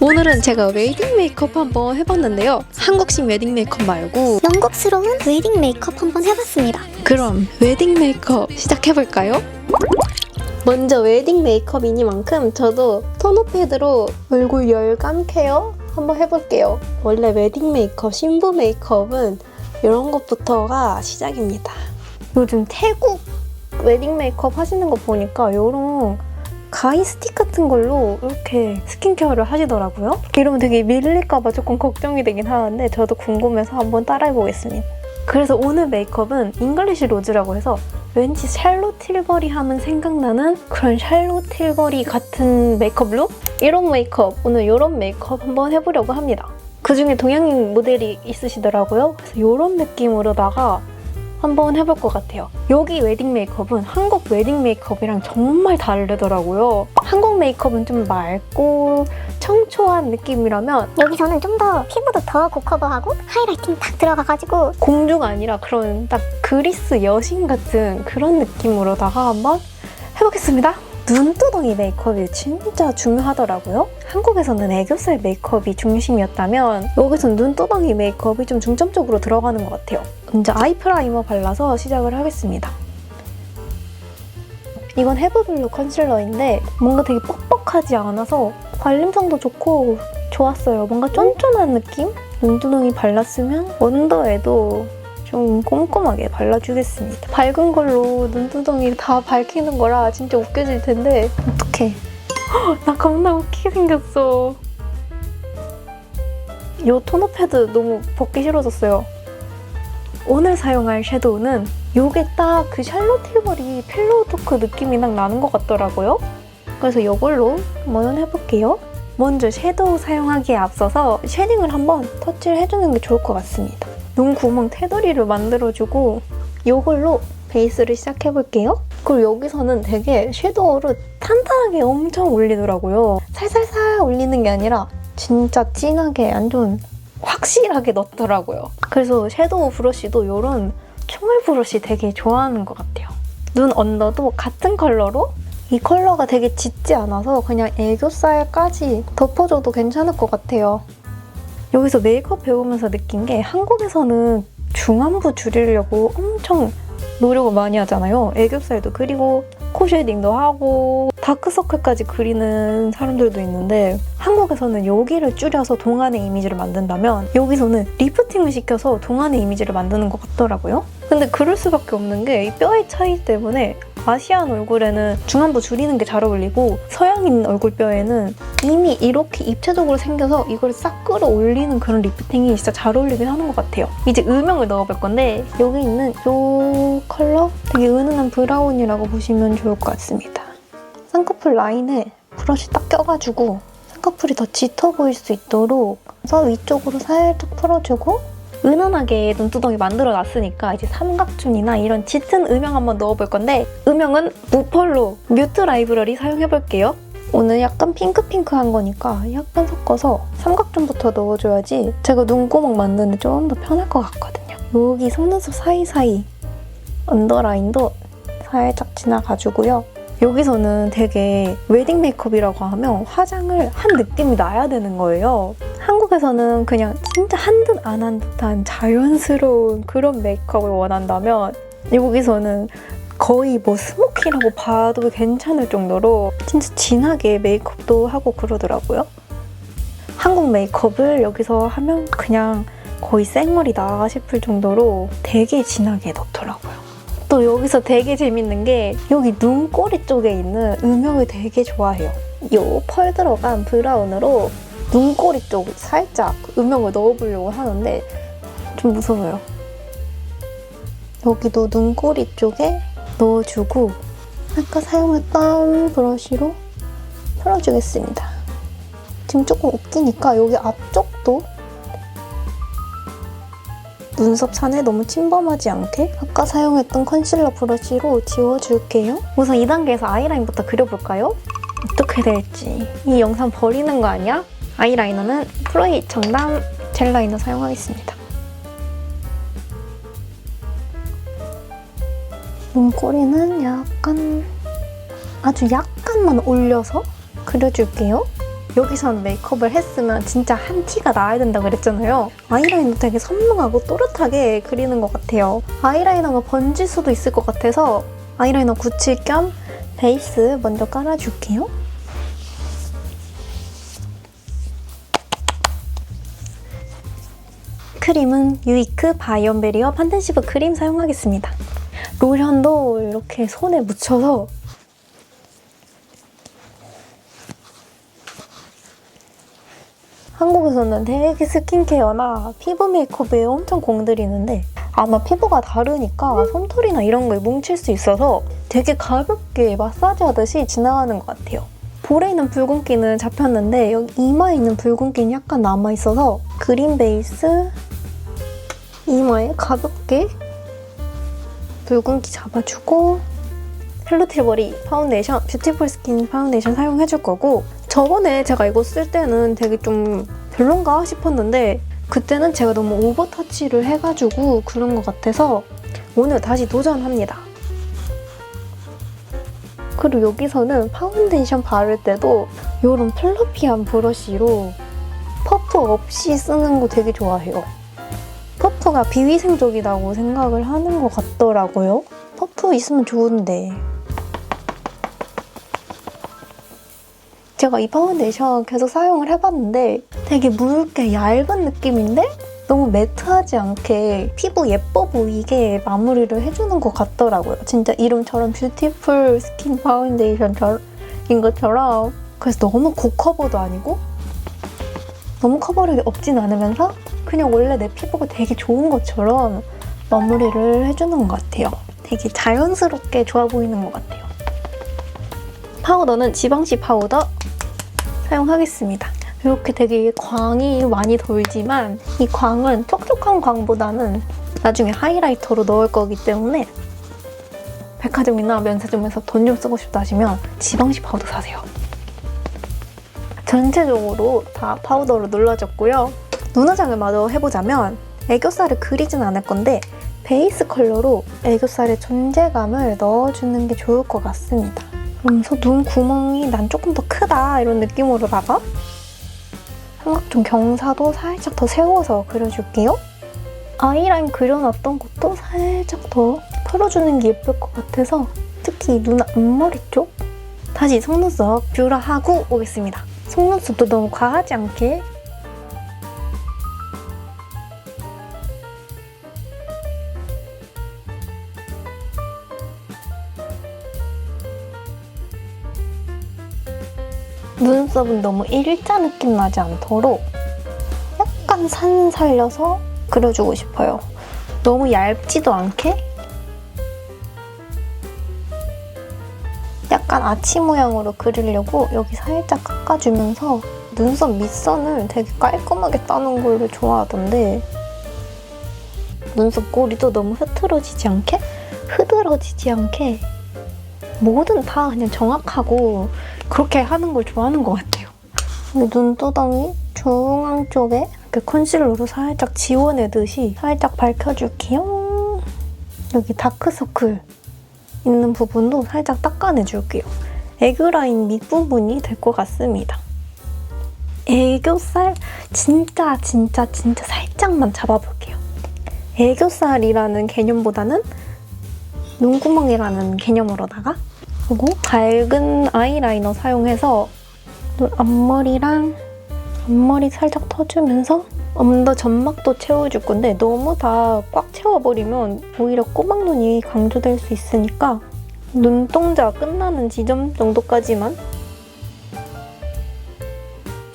오늘은 제가 웨딩 메이크업 한번 해봤는데요. 한국식 웨딩 메이크업 말고 영국스러운 웨딩 메이크업 한번 해봤습니다. 그럼 웨딩 메이크업 시작해볼까요? 먼저 웨딩 메이크업이니만큼 저도 토너 패드로 얼굴 열감 케어 한번 해볼게요. 원래 웨딩 메이크업, 신부 메이크업은 이런 것부터가 시작입니다. 요즘 태국 웨딩 메이크업 하시는 거 보니까 이런 가위 스틱 같은 걸로 이렇게 스킨케어를 하시더라고요. 이러면 되게 밀릴까봐 조금 걱정이 되긴 하는데 저도 궁금해서 한번 따라해보겠습니다. 그래서 오늘 메이크업은 잉글리시 로즈라고 해서 왠지 샬롯 틸버리 하면 생각나는 그런 샬롯 틸버리 같은 메이크업 룩? 이런 메이크업, 오늘 이런 메이크업 한번 해보려고 합니다. 그 중에 동양인 모델이 있으시더라고요. 그래서 이런 느낌으로다가 한번 해볼 것 같아요. 여기 웨딩 메이크업은 한국 웨딩 메이크업이랑 정말 다르더라고요. 한국 메이크업은 좀 맑고 청초한 느낌이라면 여기서는 좀 더 피부도 더 고커버하고 하이라이팅 딱 들어가가지고 공주가 아니라 그런 딱 그리스 여신 같은 그런 느낌으로다가 한번 해보겠습니다. 눈두덩이 메이크업이 진짜 중요하더라고요. 한국에서는 애교살 메이크업이 중심이었다면 여기서는 눈두덩이 메이크업이 좀 중점적으로 들어가는 것 같아요. 먼저 아이 프라이머 발라서 시작을 하겠습니다. 이건 헤브블루 컨실러인데 뭔가 되게 뻑뻑하지 않아서 발림성도 좋고 좋았어요. 뭔가 쫀쫀한 느낌? 눈두덩이 발랐으면 언더에도 좀 꼼꼼하게 발라주겠습니다. 밝은 걸로 눈두덩이 다 밝히는 거라 진짜 웃겨질 텐데 어떡해. 헉, 나 겁나 웃기게 생겼어. 이 토너 패드 너무 벗기 싫어졌어요. 오늘 사용할 섀도우는 요게 딱 그 샬롯 틸버리 필로우 토크 느낌이 딱 나는 것 같더라고요. 그래서 이걸로 한번 해볼게요. 먼저 섀도우 사용하기에 앞서서 쉐딩을 한번 터치를 해주는 게 좋을 것 같습니다. 눈 구멍 테두리를 만들어주고 이걸로 베이스를 시작해볼게요. 그리고 여기서는 되게 섀도우를 탄탄하게 엄청 올리더라고요. 살살살 올리는 게 아니라 진짜 진하게 완전 확실하게 넣더라고요. 그래서 섀도우 브러쉬도 이런 총알 브러쉬 되게 좋아하는 것 같아요. 눈 언더도 같은 컬러로 이 컬러가 되게 짙지 않아서 그냥 애교살까지 덮어줘도 괜찮을 것 같아요. 여기서 메이크업 배우면서 느낀 게 한국에서는 중안부 줄이려고 엄청 노력을 많이 하잖아요. 애교살도 그리고 코 쉐딩도 하고 다크서클까지 그리는 사람들도 있는데 한국에서는 여기를 줄여서 동안의 이미지를 만든다면 여기서는 리프팅을 시켜서 동안의 이미지를 만드는 것 같더라고요. 근데 그럴 수밖에 없는 게 이 뼈의 차이 때문에 아시안 얼굴에는 중안부 줄이는 게 잘 어울리고 서양인 얼굴뼈에는 이미 이렇게 입체적으로 생겨서 이걸 싹 끌어올리는 그런 리프팅이 진짜 잘 어울리긴 하는 것 같아요. 이제 음영을 넣어볼 건데 여기 있는 이 컬러 되게 은은한 브라운이라고 보시면 좋을 것 같습니다. 쌍꺼풀 라인에 브러쉬 딱 껴가지고 쌍꺼풀이 더 짙어 보일 수 있도록 그래서 위쪽으로 살짝 풀어주고 은은하게 눈두덩이 만들어 놨으니까 이제 삼각존이나 이런 짙은 음영 한번 넣어볼 건데 음영은 무펄로 뮤트 라이브러리 사용해볼게요. 오늘 약간 핑크핑크한 거니까 약간 섞어서 삼각존부터 넣어줘야지 제가 눈꼬막 만드는 데좀더 편할 것 같거든요. 여기 속눈썹 사이사이 언더라인도 살짝 지나가주고요. 여기서는 되게 웨딩 메이크업이라고 하면 화장을 한 느낌이 나야 되는 거예요. 한국에서는 그냥 진짜 한 듯 안 한 듯한 자연스러운 그런 메이크업을 원한다면 여기서는 거의 뭐 스모키라고 봐도 괜찮을 정도로 진짜 진하게 메이크업도 하고 그러더라고요. 한국 메이크업을 여기서 하면 그냥 거의 생얼이다 싶을 정도로 되게 진하게 넣더라고요. 또 여기서 되게 재밌는 게 여기 눈꼬리 쪽에 있는 음영을 되게 좋아해요. 요 펄 들어간 브라운으로 눈꼬리 쪽 살짝 음영을 넣어보려고 하는데 좀 무서워요. 여기도 눈꼬리 쪽에 넣어주고 아까 사용했던 브러쉬로 풀어주겠습니다. 지금 조금 웃기니까 여기 앞쪽도 눈썹 산에 너무 침범하지 않게 아까 사용했던 컨실러 브러쉬로 지워줄게요. 우선 2단계에서 아이라인부터 그려볼까요? 어떻게 될지. 이 영상 버리는 거 아니야? 아이라이너는 프로이 정담 젤 라이너 사용하겠습니다. 눈꼬리는 약간 아주 약간만 올려서 그려줄게요. 여기선 메이크업을 했으면 진짜 한 티가 나야 된다 그랬잖아요. 아이라이너 되게 선명하고 또렷하게 그리는 것 같아요. 아이라이너가 번질 수도 있을 것 같아서 아이라이너 굳힐 겸 베이스 먼저 깔아줄게요. 크림은 유이크 바이언 베리어 판텐시브 크림 사용하겠습니다. 로션도 이렇게 손에 묻혀서 한국에서는 되게 스킨케어나 피부 메이크업에 엄청 공들이는데 아마 피부가 다르니까 솜털이나 이런 거에 뭉칠 수 있어서 되게 가볍게 마사지 하듯이 지나가는 것 같아요. 볼에 있는 붉은기는 잡혔는데 여기 이마에 있는 붉은기는 약간 남아있어서 그린 베이스 이마에 가볍게 붉은기 잡아주고 헬로틸버리 파운데이션 뷰티풀 스킨 파운데이션 사용해줄 거고 저번에 제가 이거 쓸 때는 되게 좀 별론가 싶었는데 그때는 제가 너무 오버 터치를 해가지고 그런 것 같아서 오늘 다시 도전합니다. 그리고 여기서는 파운데이션 바를 때도 이런 플러피한 브러쉬로 퍼프 없이 쓰는 거 되게 좋아해요. 퍼프가 비위생적이라고 생각을 하는 것 같더라고요. 퍼프 있으면 좋은데. 제가 이 파운데이션 계속 사용을 해봤는데 되게 묽게 얇은 느낌인데 너무 매트하지 않게 피부 예뻐 보이게 마무리를 해주는 것 같더라고요. 진짜 이름처럼 뷰티풀 스킨 파운데이션인 것처럼 그래서 너무 고커버도 아니고 너무 커버력이 없진 않으면서 그냥 원래 내 피부가 되게 좋은 것처럼 마무리를 해주는 것 같아요. 되게 자연스럽게 좋아 보이는 것 같아요. 파우더는 지방시 파우더 사용하겠습니다. 이렇게 되게 광이 많이 돌지만 이 광은 촉촉한 광보다는 나중에 하이라이터로 넣을 거기 때문에 백화점이나 면세점에서 돈 좀 쓰고 싶다 하시면 지방시 파우더 사세요. 전체적으로 다 파우더로 눌러졌고요. 눈화장을 마저 해보자면 애교살을 그리진 않을 건데 베이스 컬러로 애교살의 존재감을 넣어주는 게 좋을 것 같습니다. 그러면서 눈 구멍이 난 조금 더 크다 이런 느낌으로다가 삼각존 경사도 살짝 더 세워서 그려줄게요. 아이라인 그려놨던 것도 살짝 더 풀어주는 게 예쁠 것 같아서 특히 눈 앞머리 쪽 다시 속눈썹 뷰러하고 오겠습니다. 속눈썹도 너무 과하지 않게 눈썹은 너무 일자 느낌 나지 않도록 약간 산 살려서 그려주고 싶어요. 너무 얇지도 않게 약간 아치 모양으로 그리려고 여기 살짝 깎아주면서 눈썹 밑선을 되게 깔끔하게 따는 걸 좋아하던데 눈썹 꼬리도 너무 흐트러지지 않게 흐드러지지 않게 뭐든 다 그냥 정확하고 그렇게 하는 걸 좋아하는 것 같아요. 눈두덩이 중앙 쪽에 이렇게 컨실러로 살짝 지워내듯이 살짝 밝혀줄게요. 여기 다크서클 있는 부분도 살짝 닦아내줄게요. 에그라인 밑부분이 될 것 같습니다. 애교살 진짜 진짜 진짜 살짝만 잡아볼게요. 애교살이라는 개념보다는 눈구멍이라는 개념으로다가 그리고 밝은 아이라이너 사용해서 눈 앞머리랑 앞머리 살짝 터주면서 엄더 점막도 채워줄 건데 너무 다 꽉 채워버리면 오히려 꼬막눈이 강조될 수 있으니까 눈동자 끝나는 지점 정도까지만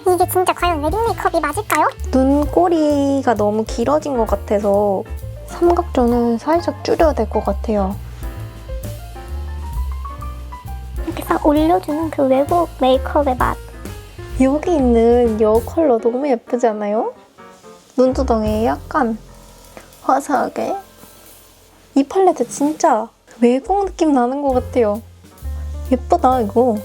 이게 진짜 과연 웨딩 메이크업이 맞을까요? 눈꼬리가 너무 길어진 것 같아서 삼각존을 살짝 줄여야 될 것 같아요. 이렇게 싹 올려주는 그 외국 메이크업의 맛. 여기 있는 여 컬러 너무 예쁘지 않아요? 눈두덩이에 약간 화사하게? 이 팔레트 진짜 외국 느낌 나는 것 같아요. 예쁘다 이거.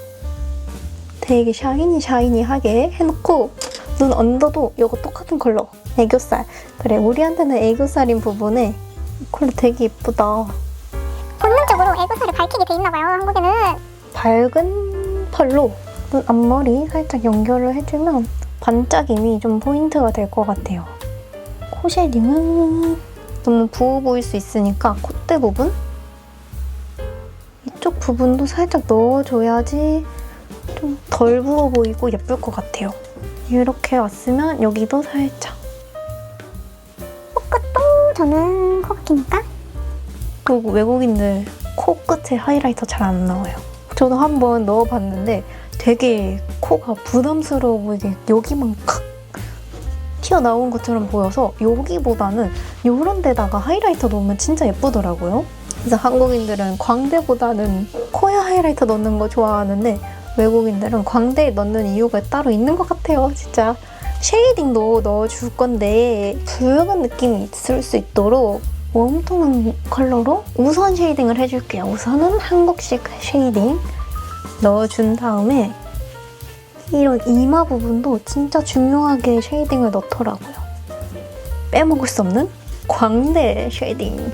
되게 샤이니 샤이니하게 해놓고 눈 언더도 이거 똑같은 컬러 애교살. 그래 우리한테는 애교살인 부분에 이 컬러 되게 예쁘다. 본능적으로 애교살을 밝히게 돼 있나 봐요, 한국에는. 밝은 펄로 눈 앞머리 살짝 연결을 해주면 반짝임이 좀 포인트가 될 것 같아요. 코 쉐딩은 너무 부어 보일 수 있으니까 콧대 부분 이쪽 부분도 살짝 넣어줘야지 좀 덜 부어 보이고 예쁠 것 같아요. 이렇게 왔으면 여기도 살짝 끝도 저는 코가 기니까 그리고 외국인들 코끝에 하이라이터 잘안 나와요. 저도 한번 넣어봤는데 되게 코가 부담스러워 보이게 여기만 칵 튀어나온 것처럼 보여서 여기보다는 이런 데다가 하이라이터 넣으면 진짜 예쁘더라고요. 그래서 한국인들은 광대보다는 코에 하이라이터 넣는 거 좋아하는데 외국인들은 광대에 넣는 이유가 따로 있는 것 같아요. 진짜 쉐이딩도 넣어줄 건데 붉은 느낌이 있을 수 있도록 웜톤 컬러로 우선 쉐이딩을 해줄게요. 우선은 한국식 쉐이딩 넣어준 다음에 이런 이마 부분도 진짜 중요하게 쉐이딩을 넣더라고요. 빼먹을 수 없는 광대 쉐이딩.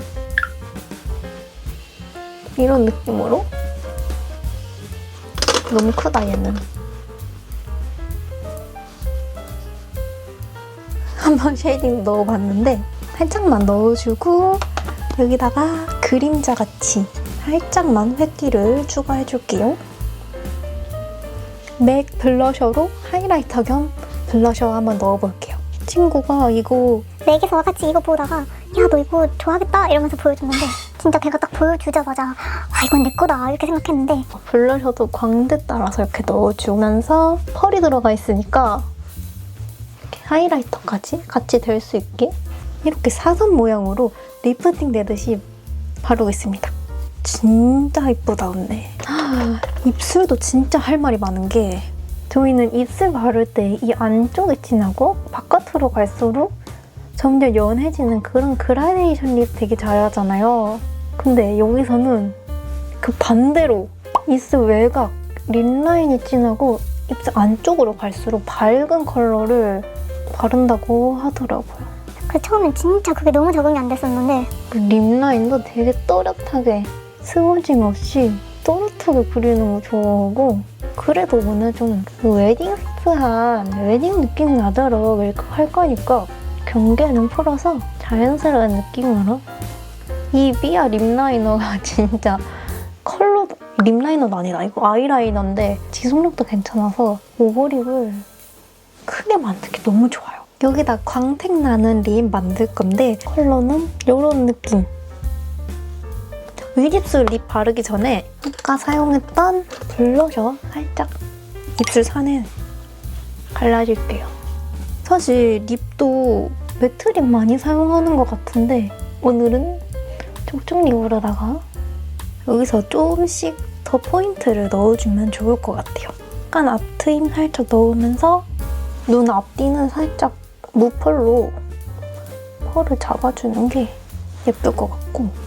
이런 느낌으로 너무 크다 얘는. 한번 쉐이딩 넣어봤는데 살짝만 넣어주고 여기다가 그림자 같이 살짝만 획기를 추가해줄게요. 맥 블러셔로 하이라이터 겸 블러셔 한번 넣어볼게요. 친구가 이거 맥에서 같이 이거 보다가 야 너 이거 좋아하겠다 이러면서 보여줬는데 진짜 걔가 딱 보여주자마자 아 이건 내 거다 이렇게 생각했는데 블러셔도 광대 따라서 이렇게 넣어주면서 펄이 들어가 있으니까 이렇게 하이라이터까지 같이 될 수 있게 이렇게 사선 모양으로 리프팅 되듯이 바르겠습니다. 진짜 이쁘다 언니. 아, 입술도 진짜 할 말이 많은 게 저희는 입술 바를 때 이 안쪽에 진하고 바깥으로 갈수록 점점 연해지는 그런 그라데이션 립 되게 잘하잖아요. 근데 여기서는 그 반대로 입술 외곽 립 라인이 진하고 입술 안쪽으로 갈수록 밝은 컬러를 바른다고 하더라고요. 그 처음엔 진짜 그게 너무 적응이 안 됐었는데 그 립 라인도 되게 또렷하게 스워징 없이 또렷하게 그리는 거 좋아하고 그래도 오늘 좀그 웨딩스한 웨딩 느낌 나도록 메이크업 할 거니까 경계는 풀어서 자연스러운 느낌으로. 이 삐아 립 라이너가 진짜 컬러 립 라이너도 아니다 이거 아이라이너인데 지속력도 괜찮아서 오버립을 크게 만들기 너무 좋아요. 여기다 광택 나는 립 만들 건데 컬러는 이런 느낌 윗입술 립 바르기 전에 아까 사용했던 블러셔 살짝 입술 산에 발라줄게요. 사실 립도 매트 립 많이 사용하는 것 같은데 오늘은 촉촉 립으로다가 여기서 조금씩 더 포인트를 넣어주면 좋을 것 같아요. 약간 앞트임 살짝 넣으면서 눈 앞뒤는 살짝 무펄로 펄을 잡아주는 게 예쁠 것 같고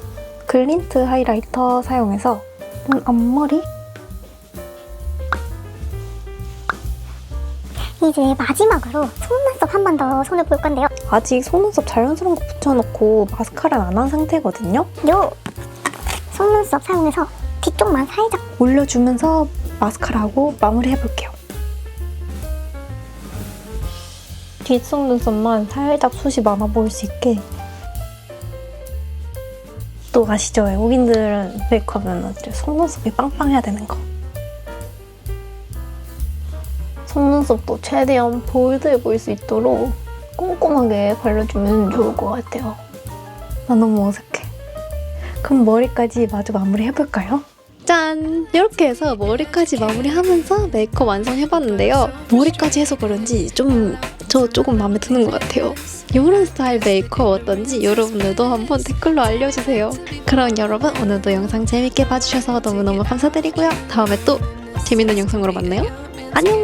글린트 하이라이터 사용해서 눈 앞머리 이제 마지막으로 속눈썹 한 번 더 손을 볼 건데요 아직 속눈썹 자연스러운 거 붙여놓고 마스카라는 안 한 상태거든요. 요 속눈썹 사용해서 뒤쪽만 살짝 올려주면서 마스카라하고 마무리해볼게요. 뒷속눈썹만 살짝 숱이 많아 보일 수 있게 또 아시죠? 외국인들은 메이크업은 속눈썹이 빵빵해야 되는 거. 속눈썹도 최대한 볼드해 보일 수 있도록 꼼꼼하게 발라주면 좋을 것 같아요. 나 너무 어색해. 그럼 머리까지 마저 마무리해볼까요? 짠! 이렇게 해서 머리까지 마무리하면서 메이크업 완성해봤는데요. 머리까지 해서 그런지 좀 저 조금 마음에 드는 것 같아요. 이런 스타일 메이크업 어떤지 여러분들도 한번 댓글로 알려주세요. 그럼 여러분 오늘도 영상 재밌게 봐주셔서 너무너무 감사드리고요. 다음에 또 재밌는 영상으로 만나요. 안녕!